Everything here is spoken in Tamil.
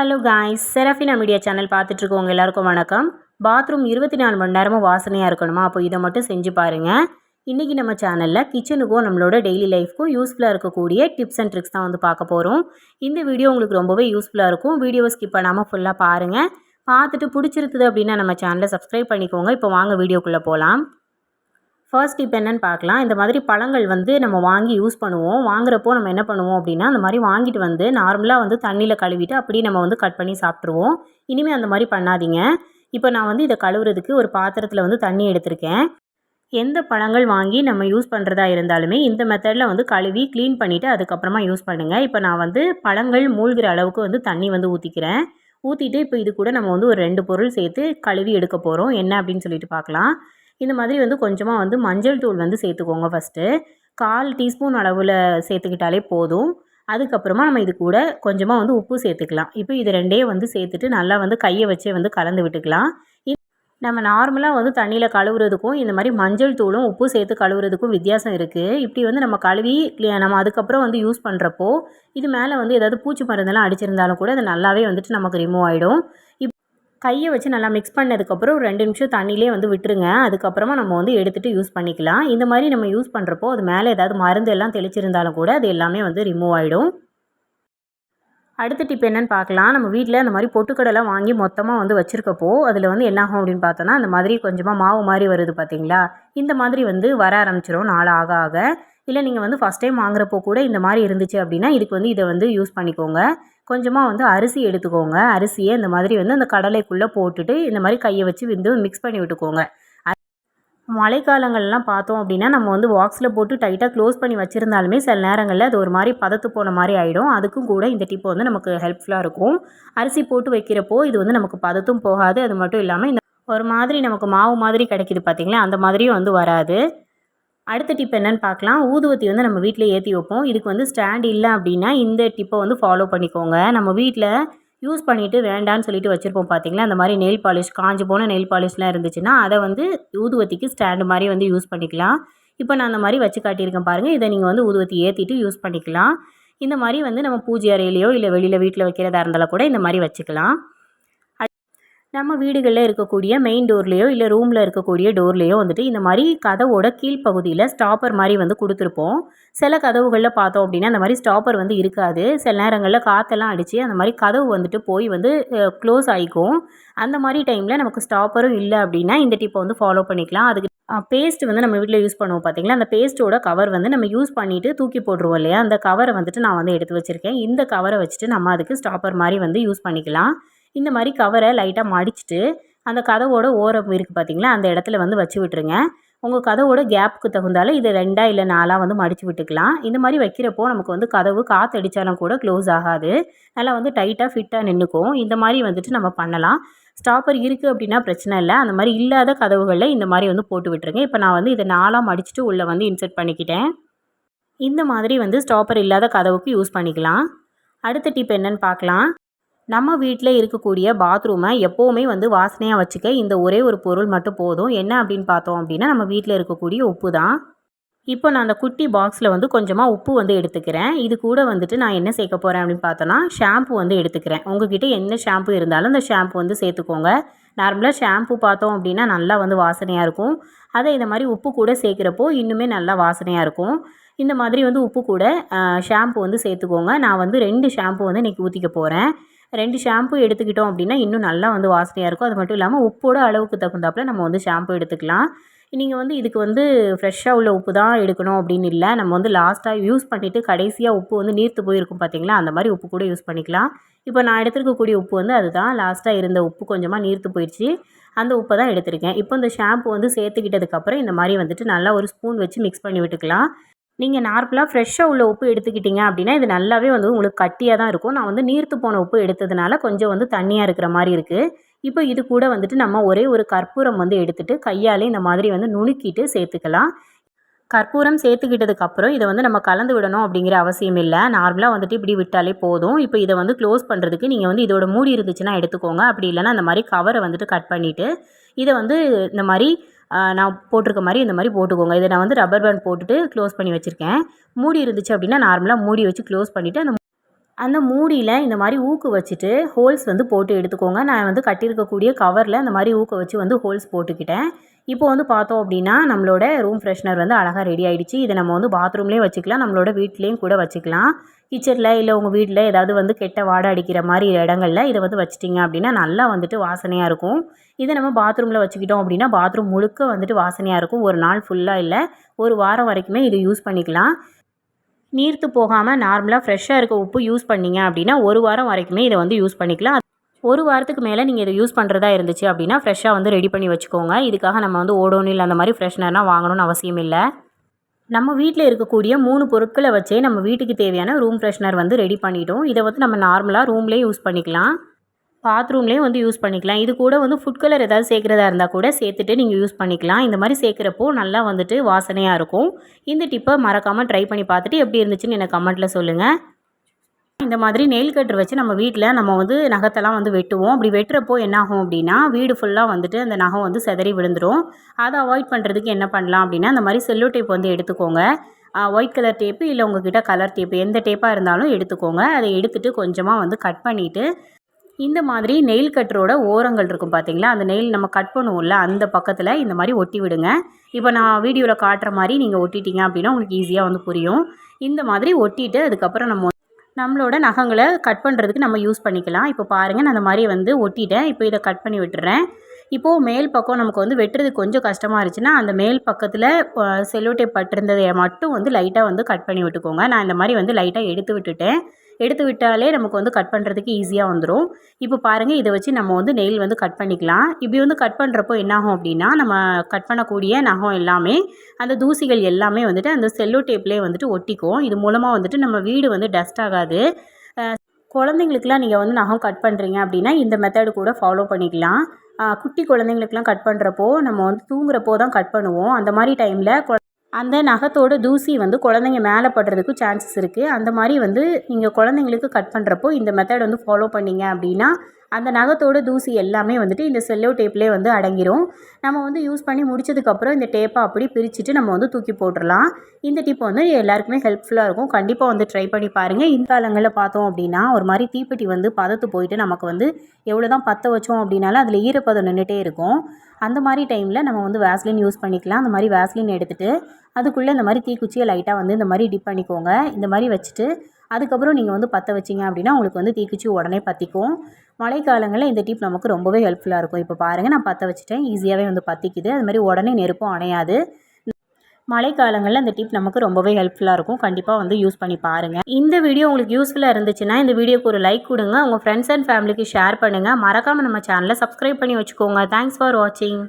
Hello guys Serafina media channel பார்த்துட்ருக்கவங்க எல்லாருக்கும் வணக்கம். பாத்ரூம் இருபத்தி நாலு மணி நேரமும் வாசனையாக இருக்கணுமா? அப்போ இதை மட்டும் செஞ்சு பாருங்கள் இன்றைக்கி நம்ம சேனலில் கிச்சனுக்கும் நம்மளோட டெய்லி லைஃப்க்கும் யூஸ்ஃபுல்லாக இருக்கக்கூடிய டிப்ஸ் அண்ட் ட்ரிக்ஸ் தான் வந்து பார்க்க போகிறோம் இந்த வீடியோ உங்களுக்கு ரொம்பவே யூஸ்ஃபுல்லாக இருக்கும். வீடியோவை ஸ்கிப் பண்ணாமல் ஃபுல்லாக பாருங்கள் பார்த்துட்டு பிடிச்சிருக்குது அப்படின்னா நம்ம சேனலை சப்ஸ்கிரைப் பண்ணிக்கோங்க. இப்போ வாங்க வீடியோக்குள்ளே போகலாம் ஃபர்ஸ்ட் இப்போ என்னென்னு பார்க்கலாம். இந்த மாதிரி பழங்கள் வந்து நம்ம வாங்கி யூஸ் பண்ணுவோம். வாங்குறப்போ நம்ம என்ன பண்ணுவோம் அப்படின்னா அந்த மாதிரி வாங்கிட்டு வந்து நார்மலாக வந்து தண்ணியில் கழுவிட்டு அப்படியே நம்ம வந்து கட் பண்ணி சாப்பிட்ருவோம் இனிமேல் அந்த மாதிரி பண்ணாதீங்க. இப்போ நான் வந்து இதை கழுவுறதுக்கு ஒரு பாத்திரத்தில் வந்து தண்ணி எடுத்திருக்கேன். எந்த பழங்கள் வாங்கி நம்ம யூஸ் பண்ணுறதா இருந்தாலுமே இந்த மெத்தடில் வந்து கழுவி க்ளீன் பண்ணிவிட்டு அதுக்கப்புறமா யூஸ் பண்ணுங்கள் இப்போ நான் வந்து பழங்கள் மூழ்கிற அளவுக்கு வந்து தண்ணி வந்து ஊற்றிக்கிறேன் ஊற்றிட்டு இப்போ இது கூட நம்ம வந்து ஒரு ரெண்டு பொருள் சேர்த்து கழுவி எடுக்க போகிறோம் என்ன அப்படின்னு சொல்லிட்டு பார்க்கலாம். இந்த மாதிரி வந்து கொஞ்சமாக வந்து மஞ்சள் தூள் வந்து சேர்த்துக்கோங்க ஃபஸ்ட்டு கால் டீஸ்பூன் அளவில் சேர்த்துக்கிட்டாலே போதும். அதுக்கப்புறமா நம்ம இது கூட கொஞ்சமாக வந்து உப்பு சேர்த்துக்கலாம். இப்போ இது ரெண்டையும் வந்து சேர்த்துட்டு நல்லா வந்து கையை வச்சே வந்து கலந்து விட்டுக்கலாம். நம்ம நார்மலாக வந்து தண்ணியில் கழுவுறதுக்கும் இந்த மாதிரி மஞ்சள் தூளும் உப்பு சேர்த்து கழுவுறதுக்கும் வித்தியாசம் இருக்குது இப்படி வந்து நம்ம கழுவி நம்ம அதுக்கப்புறம் வந்து யூஸ் பண்ணுறப்போ இது மேலே வந்து ஏதாவது பூச்சி மருந்தெல்லாம் அடிச்சிருந்தாலும் கூட அது நல்லாவே வந்துட்டு நமக்கு ரிமூவ் ஆகிடும் கையை வச்சு நல்லா மிக்ஸ் பண்ணதுக்கப்புறம் ஒரு ரெண்டு நிமிஷம் தண்ணியிலே வந்து விட்டுருங்க. அதுக்கப்புறமா நம்ம வந்து எடுத்துகிட்டு யூஸ் பண்ணிக்கலாம். இந்த மாதிரி நம்ம யூஸ் பண்ணுறப்போ அது மேலே ஏதாவது மருந்து எல்லாம் தெளிச்சிருந்தாலும் கூட அது எல்லாமே வந்து ரிமூவ் ஆகிடும் அடுத்த டிப் என்னென்னு பார்க்கலாம். நம்ம வீட்டில் அந்த மாதிரி பொட்டுக்கடலை வாங்கி மொத்தமாக வந்து வச்சுருக்கப்போ அதில் வந்து என்ன ஆகும் அப்படின்னு பார்த்தோன்னா அந்த மாதிரி கொஞ்சமாக மாவு மாதிரி வருது பார்த்தீங்களா? இந்த மாதிரி வந்து வர ஆரம்பிச்சிடும் நாள் ஆக ஆக. இல்லை நீங்கள் வந்து ஃபஸ்ட் டைம் வாங்குறப்போ கூட இந்த மாதிரி இருந்துச்சு அப்படின்னா இதுக்கு வந்து இதை வந்து யூஸ் பண்ணிக்கோங்க. கொஞ்சமாக வந்து அரிசி எடுத்துக்கோங்க. அரிசியை இந்த மாதிரி வந்து அந்த கடலைக்குள்ளே போட்டுட்டு இந்த மாதிரி கையை வச்சு வந்து மிக்ஸ் பண்ணி விட்டுக்கோங்க. மழைக்காலங்கள்லாம் பார்த்தோம் அப்படின்னா நம்ம வந்து பாக்ஸில் போட்டு டைட்டாக க்ளோஸ் பண்ணி வச்சுருந்தாலுமே சில நேரங்களில் அது ஒரு மாதிரி பதத்து போன மாதிரி ஆகிடும் அதுக்கும் கூட இந்த டிப்பு வந்து நமக்கு ஹெல்ப்ஃபுல்லாக இருக்கும். அரிசி போட்டு வைக்கிறப்போ இது வந்து நமக்கு பதத்தும் போகாது. அது மட்டும் இல்லாமல் இந்த ஒரு மாதிரி நமக்கு மாவு மாதிரி கிடைக்கிது பார்த்திங்களா? அந்த மாதிரியும் வந்து வராது. அடுத்த டிப் என்னென்னு பார்க்கலாம். ஊதுவத்தி வந்து நம்ம வீட்டில் ஏற்றி வைப்போம். இதுக்கு வந்து ஸ்டாண்ட் இல்லை அப்படின்னா இந்த டிப்பை வந்து ஃபாலோ பண்ணிக்கோங்க. நம்ம வீட்டில் யூஸ் பண்ணிவிட்டு வேண்டான்னு சொல்லிட்டு வச்சுருப்போம் பார்த்தீங்களா அந்த மாதிரி நெயில் பாலிஷ் காஞ்சி போன நெயில் பாலிஷ்லாம் இருந்துச்சுன்னா அதை வந்து ஊதுவத்திக்கு ஸ்டாண்டு மாதிரி வந்து யூஸ் பண்ணிக்கலாம். இப்போ நான் அந்த மாதிரி வச்சு காட்டியிருக்கேன் பாருங்கள் இதை நீங்கள் வந்து ஊதுவத்தி ஏற்றிட்டு யூஸ் பண்ணிக்கலாம். இந்த மாதிரி வந்து நம்ம பூஜை அறையிலையோ இல்லை வெளியில் வீட்டில் வைக்கிறதா இருந்தாலும் கூட இந்த மாதிரி வச்சுக்கலாம். நம்ம வீடுகளில் இருக்கக்கூடிய மெயின் டோர்லேயோ இல்லை ரூமில் இருக்கக்கூடிய டோர்லேயோ வந்துட்டு இந்த மாதிரி கதவோட கீழ்ப்பகுதியில் ஸ்டாப்பர் மாதிரி வந்து கொடுத்துருப்போம். சில கதவுகளில் பார்த்தோம் அப்படின்னா அந்த மாதிரி ஸ்டாப்பர் வந்து இருக்காது. சில நேரங்களில் காற்றெல்லாம் அடித்து அந்த மாதிரி கதவு வந்துட்டு போய் வந்து க்ளோஸ் ஆகிக்கும் அந்த மாதிரி டைமில் நமக்கு ஸ்டாப்பரும் இல்லை அப்படின்னா இந்த டிப்பை வந்து ஃபாலோ பண்ணிக்கலாம். அதுக்கு பேஸ்ட் வந்து நம்ம வீட்டில் யூஸ் பண்ணுவோம் பார்த்தீங்களா அந்த பேஸ்ட்டோட கவர் வந்து நம்ம யூஸ் பண்ணிவிட்டு தூக்கி போட்டுருவோம் இல்லையா? அந்த கவரை வந்துட்டு நான் வந்து எடுத்து வச்சுருக்கேன். இந்த கவரை வச்சுட்டு நம்ம அதுக்கு ஸ்டாப்பர் மாதிரி வந்து யூஸ் பண்ணிக்கலாம். இந்த மாதிரி கவரை லைட்டாக மடிச்சுட்டு அந்த கதவோட ஓரம் இருக்குது பார்த்தீங்களா அந்த இடத்துல வந்து வச்சு விட்டுருங்க. உங்கள் கதவோட கேப்புக்கு தகுந்தால இது ரெண்டாக இல்லை நாலாக வந்து மடித்து விட்டுக்கலாம். இந்த மாதிரி வைக்கிறப்போ நமக்கு வந்து கதவு காற்று அடித்தாலும் கூட க்ளோஸ் ஆகாது. நல்லா வந்து டைட்டாக ஃபிட்டாக நின்றுக்கும் இந்த மாதிரி வந்துட்டு நம்ம பண்ணலாம். ஸ்டாப்பர் இருக்குது அப்படின்னா பிரச்சனை இல்லை. அந்த மாதிரி இல்லாத கதவுகளில் இந்த மாதிரி வந்து போட்டு விட்டுருங்க. இப்போ நான் வந்து இதை நாலாக மடிச்சுட்டு உள்ளே வந்து இன்சர்ட் பண்ணிக்கிட்டேன். இந்த மாதிரி வந்து ஸ்டாப்பர் இல்லாத கதவுக்கு யூஸ் பண்ணிக்கலாம். அடுத்த டிப் என்னென்னு பார்க்கலாம். நம்ம வீட்டில் இருக்கக்கூடிய பாத்ரூமை எப்போவுமே வந்து வாசனையாக வச்சுக்க இந்த ஒரே ஒரு பொருள் மட்டும் போதும். என்ன அப்படின்னு பார்த்தோம் அப்படின்னா நம்ம வீட்டில் இருக்கக்கூடிய உப்பு தான். இப்போ நான் அந்த குட்டி பாக்ஸில் வந்து கொஞ்சமாக உப்பு வந்து எடுத்துக்கிறேன். இது கூட வந்துட்டு நான் என்ன சேர்க்க போகிறேன் அப்படின்னு பார்த்தோன்னா ஷாம்பு வந்து எடுத்துக்கிறேன். உங்ககிட்ட என்ன ஷாம்பு இருந்தாலும் அந்த ஷாம்பு வந்து சேர்த்துக்கோங்க. நார்மலாக ஷாம்பு பார்த்தோம் அப்படின்னா நல்லா வந்து வாசனையாக இருக்கும். அதை இந்த மாதிரி உப்பு கூட சேர்க்குறப்போ இன்னுமே நல்லா வாசனையாக இருக்கும். இந்த மாதிரி வந்து உப்பு கூட ஷாம்பு வந்து சேர்த்துக்கோங்க. நான் வந்து ரெண்டு ஷாம்பு வந்து இன்றைக்கி ஊற்றிக்க போகிறேன் ரெண்டு ஷாம்பு எடுத்துக்கிட்டோம் அப்படின்னா இன்னும் நல்லா வந்து வாசனையாக இருக்கும். அது மட்டும் இல்லாமல் உப்போட அளவுக்கு தகுந்தாப்பில் நம்ம வந்து ஷாம்பு எடுத்துக்கலாம். நீங்கள் வந்து இதுக்கு வந்து ஃப்ரெஷ்ஷாக உள்ள உப்பு தான் எடுக்கணும் அப்படின்னு இல்லை. நம்ம வந்து லாஸ்ட்டாக யூஸ் பண்ணிவிட்டு கடைசியாக உப்பு வந்து நீர்த்து போயிருக்கும் பார்த்தீங்களா அந்த மாதிரி உப்பு கூட யூஸ் பண்ணிக்கலாம். இப்போ நான் எடுத்துருக்கக்கூடிய உப்பு வந்து அதுதான். லாஸ்ட்டாக இருந்த உப்பு கொஞ்சமாக நீர்த்து போயிடுச்சு. அந்த உப்பை தான் எடுத்திருக்கேன். இப்போ இந்த ஷாம்பு வந்து சேர்த்துக்கிட்டதுக்கப்புறம் இந்த மாதிரி வந்துட்டு நல்லா ஒரு ஸ்பூன் வச்சு மிக்ஸ் பண்ணி விட்டுக்கலாம். நீங்கள் நார்மலாக ஃப்ரெஷ்ஷாக உள்ள உப்பு எடுத்துக்கிட்டிங்க அப்படின்னா இது நல்லாவே வந்து உங்களுக்கு கட்டியாக தான் இருக்கும். நான் வந்து நீர்த்து போன உப்பு எடுத்ததுனால கொஞ்சம் வந்து தண்ணியாக இருக்கிற மாதிரி இருக்குது இப்போ இது கூட வந்துட்டு நம்ம ஒரே ஒரு கற்பூரம் வந்து எடுத்துகிட்டு கையாலே இந்த மாதிரி வந்து நுணுக்கிட்டு சேர்த்துக்கலாம். கற்பூரம் சேர்த்துக்கிட்டதுக்கப்புறம் இதை வந்து நம்ம கலந்து விடணும் அப்படிங்கிற அவசியம் இல்லை. நார்மலாக வந்துட்டு இப்படி விட்டாலே போதும். இப்போ இதை வந்து க்ளோஸ் பண்ணுறதுக்கு நீங்கள் வந்து இதோட மூடி இருந்துச்சுன்னா எடுத்துக்கோங்க. அப்படி இல்லைனா அந்த மாதிரி கவரை வந்துட்டு கட் பண்ணிவிட்டு இதை வந்து இந்த மாதிரி நான் போட்டிருக்க மாதிரி இந்த மாதிரி போட்டுக்கோங்க. இதை நான் வந்து ரப்பர் பேண்ட் போட்டுட்டு க்ளோஸ் பண்ணி வச்சுருக்கேன். மூடி இருந்துச்சு அப்படின்னா நார்மலாக மூடி வச்சு க்ளோஸ் பண்ணிவிட்டு அந்த அந்த மூடியில் இந்த மாதிரி ஊக்கு வச்சுட்டு ஹோல்ஸ் வந்து போட்டு எடுத்துக்கோங்க. நான் வந்து கட்டியிருக்கக்கூடிய கவரில் இந்த மாதிரி ஊக்க வச்சு வந்து ஹோல்ஸ் போட்டுக்கிட்டேன். இப்போ வந்து பார்த்தோம் அப்படின்னா நம்மளோட ரூம் ஃப்ரெஷ்னர் வந்து அழகாக ரெடி ஆகிடுச்சு இதை நம்ம வந்து பாத்ரூம்லேயும் வச்சுக்கலாம். நம்மளோட வீட்லேயும் கூட வச்சுக்கலாம். கிச்சனில் இல்லை உங்கள் வீட்டில் ஏதாவது வந்து கெட்ட வாடை அடிக்கிற மாதிரி இடங்களில் இதை வந்து வச்சிட்டிங்க அப்படின்னா நல்லா வந்துட்டு வாசனையாக இருக்கும். இதை நம்ம பாத்ரூமில் வச்சுக்கிட்டோம் அப்படின்னா பாத்ரூம் முழுக்க வந்துட்டு வாசனையாக இருக்கும். ஒரு நாள் ஃபுல்லாக இல்லை. ஒரு வாரம் வரைக்குமே இது யூஸ் பண்ணிக்கலாம். நீர்த்து போகாமல் நார்மலாக ஃப்ரெஷ்ஷாக இருக்க உப்பு யூஸ் பண்ணிங்க அப்படின்னா ஒரு வாரம் வரைக்குமே இதை வந்து யூஸ் பண்ணிக்கலாம். ஒரு வாரத்துக்கு மேலே நீங்கள் இதை யூஸ் பண்ணுறதா இருந்துச்சு அப்படின்னா ஃப்ரெஷ்ஷாக வந்து ரெடி பண்ணி வச்சுக்கோங்க. இதுக்காக நம்ம வந்து ஓடோனில் அந்த மாதிரி ஃப்ரெஷ்னர்னால் வாங்கணும்னு அவசியம் இல்லை. நம்ம வீட்டில் இருக்கக்கூடிய மூணு பொருட்களை வச்சே நம்ம வீட்டுக்கு தேவையான ரூம் ஃப்ரெஷ்னர் வந்து ரெடி பண்ணிட்டோம். இதை வந்து நம்ம நார்மலாக ரூம்லேயே யூஸ் பண்ணிக்கலாம். பாத்ரூம்லேயும் வந்து யூஸ் பண்ணிக்கலாம். இது கூட வந்து ஃபுட் கலர் ஏதாவது சேர்க்குறதா இருந்தால் கூட சேர்த்துட்டு நீங்கள் யூஸ் பண்ணிக்கலாம். இந்த மாதிரி சேர்க்குறப்போ நல்லா வந்துட்டு வாசனையாக இருக்கும். இந்த டிப்பை மறக்காமல் ட்ரை பண்ணி பார்த்துட்டு எப்படி இருந்துச்சுன்னு எனக்கு கமெண்ட்டில் சொல்லுங்கள் இந்த மாதிரி நெயில் கட்டர் வச்சு நம்ம வீட்டில் நம்ம வந்து நகத்தெல்லாம் வந்து வெட்டுவோம். அப்படி வெட்டுறப்போ என்னாகும் அப்படின்னா வீடு ஃபுல்லாக வந்துட்டு அந்த நகம் வந்து செதறி விழுந்துடும் அதை அவாய்ட் பண்ணுறதுக்கு என்ன பண்ணலாம் அப்படின்னா அந்த மாதிரி செல்லோ டேப் வந்து எடுத்துக்கோங்க. ஒயிட் கலர் டேப்பு இல்லை உங்ககிட்ட கலர் டேப்பு எந்த டேப்பாக இருந்தாலும் எடுத்துக்கோங்க. அதை எடுத்துகிட்டு கொஞ்சமாக வந்து கட் பண்ணிவிட்டு இந்த மாதிரி நெயில் கட்டரோட ஓரங்கள் இருக்கும் பார்த்தீங்களா அந்த நெயில் நம்ம கட் பண்ணுவோம்ல அந்த பக்கத்தில் இந்த மாதிரி ஒட்டி விடுங்க. இப்போ நான் வீடியோவில் காட்டுற மாதிரி நீங்கள் ஒட்டிட்டீங்க அப்படின்னா உங்களுக்கு ஈஸியாக வந்து புரியும். இந்த மாதிரி ஒட்டிட்டு அதுக்கப்புறம் நம்ம நம்மளோட நகங்களை கட் பண்ணுறதுக்கு நம்ம யூஸ் பண்ணிக்கலாம். இப்போ பாருங்கள் நான் அந்த மாதிரி வந்து ஒட்டிட்டேன். இப்போ இதை கட் பண்ணி விட்டுறேன். இப்போது மேல் பக்கம் நமக்கு வந்து வெட்டுறது கொஞ்சம் கஷ்டமாக இருந்துச்சுன்னா அந்த மேல் பக்கத்தில் செல்லோ டேப் பட்டிருந்ததை மட்டும் வந்து லைட்டாக வந்து கட் பண்ணி விட்டுக்கோங்க. நான் இந்த மாதிரி வந்து லைட்டாக எடுத்து விட்டுட்டேன். எடுத்து விட்டாலே நமக்கு வந்து கட் பண்ணுறதுக்கு ஈஸியாக வந்துடும் இப்போ பாருங்கள் இதை வச்சு நம்ம வந்து நெயில் வந்து கட் பண்ணிக்கலாம். இப்படி வந்து கட் பண்ணுறப்போ என்னாகும் அப்படின்னா நம்ம கட் பண்ணக்கூடிய நகம் எல்லாமே அந்த தூசிகள் எல்லாமே வந்துட்டு அந்த செல்லோ டேப்லேயே வந்துட்டு ஒட்டிக்கும். இது மூலமாக வந்துட்டு நம்ம வீடு வந்து டஸ்ட் ஆகாது. குழந்தைங்களுக்குலாம் நீங்கள் வந்து நகம் கட் பண்ணுறீங்க அப்படின்னா இந்த மெத்தடு கூட ஃபாலோ பண்ணிக்கலாம். குட்டி குழந்தைங்களுக்குலாம் கட் பண்ணுறப்போ நம்ம வந்து தூங்குறப்போ தான் கட் பண்ணுவோம். அந்த மாதிரி டைமில் அந்த நகத்தோட தூசி வந்து குழந்தைங்க மேலே படுறதுக்கு சான்சஸ் இருக்குது அந்த மாதிரி வந்து நீங்கள் குழந்தைங்களுக்கு கட் பண்ணுறப்போ இந்த மெத்தட் வந்து ஃபாலோ பண்ணிங்க அப்படின்னா அந்த நகத்தோட தூசி எல்லாமே வந்துட்டு இந்த செல்லோ டேப்லேயே வந்து அடங்கிடும் நம்ம வந்து யூஸ் பண்ணி முடிச்சதுக்கப்புறம் இந்த டேப்பை அப்படி பிரிச்சுட்டு நம்ம வந்து தூக்கி போட்டுடலாம் இந்த டிப் வந்து எல்லாருக்குமே ஹெல்ப்ஃபுல்லாக இருக்கும். கண்டிப்பாக வந்து ட்ரை பண்ணி பாருங்கள் இந்த காலங்களில் பார்த்தோம் அப்படின்னா ஒரு மாதிரி தீப்பெட்டி வந்து பதத்து போயிட்டு நமக்கு வந்து எவ்வளோ தான் பற்ற வச்சோம் அப்படின்னாலும் அதில் ஈரப்பதம் நின்றுட்டே இருக்கும். அந்த மாதிரி டைமில் நம்ம வந்து வேஸ்லின் யூஸ் பண்ணிக்கலாம். அந்த மாதிரி வேஸ்லின் எடுத்துகிட்டு அதுக்குள்ளே இந்த மாதிரி தீக்குச்சியை லைட்டாக வந்து இந்த மாதிரி டிப் பண்ணிக்கோங்க. இந்த மாதிரி வச்சுட்டு அதுக்கப்புறம் நீங்கள் வந்து பற்ற வச்சிங்க அப்படின்னா உங்களுக்கு வந்து தீக்குச்சி உடனே பற்றிக்கும் மழைக்காலங்களில் இந்த டிப் நமக்கு ரொம்பவே ஹெல்ப்ஃபுல்லாக இருக்கும். இப்போ பாருங்கள் நான் பற்ற வச்சுட்டேன். ஈஸியாகவே வந்து பற்றிக்குது அது மாதிரி உடனே நெருப்பும் அணையாது. மழைக்காலங்களில் இந்த டிப் நமக்கு ரொம்பவே ஹெல்ப்ஃபுல்லாக இருக்கும். கண்டிப்பாக வந்து யூஸ் பண்ணி பாருங்கள் இந்த வீடியோ உங்களுக்கு யூஸ்ஃபுல்லாக இருந்துச்சுன்னா இந்த வீடியோக்கு ஒரு லைக் கொடுங்க. உங்கள் ஃப்ரெண்ட்ஸ் அண்ட் ஃபேமிலிக்கு ஷேர் பண்ணுங்கள் மறக்காமல் நம்ம சேனலை சப்ஸ்கிரைப் பண்ணி வச்சுக்கோங்க. தேங்க்ஸ் ஃபார் வாட்சிங்